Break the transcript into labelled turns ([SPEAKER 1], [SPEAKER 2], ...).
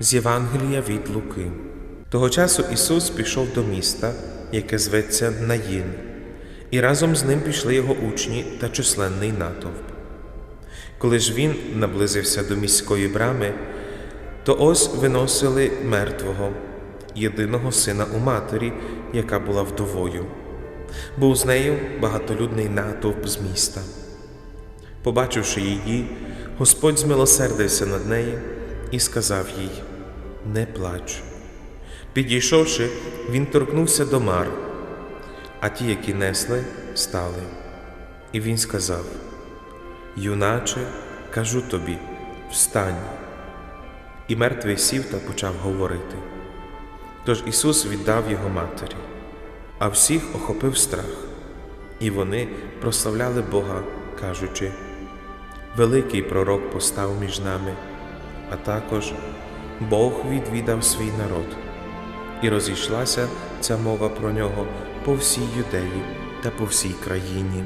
[SPEAKER 1] З Євангелія від Луки. Того часу Ісус пішов до міста, яке зветься Наїн, і разом з ним пішли його учні та численний натовп. Коли ж він наблизився до міської брами, то ось виносили мертвого, єдиного сина у матері, яка була вдовою. Був з нею багатолюдний натовп з міста. Побачивши її, Господь змилосердився над нею і сказав їй: Не плач. Підійшовши, він торкнувся до мар, а ті, які несли, стали. І він сказав: Юначе, кажу тобі, встань. І мертвий сів та почав говорити. Тож Ісус віддав його матері, а всіх охопив страх, і вони прославляли Бога, кажучи: Великий пророк постав між нами, а також Бог відвідав свій народ, і розійшлася ця мова про нього по всій юдеї та по всій країні.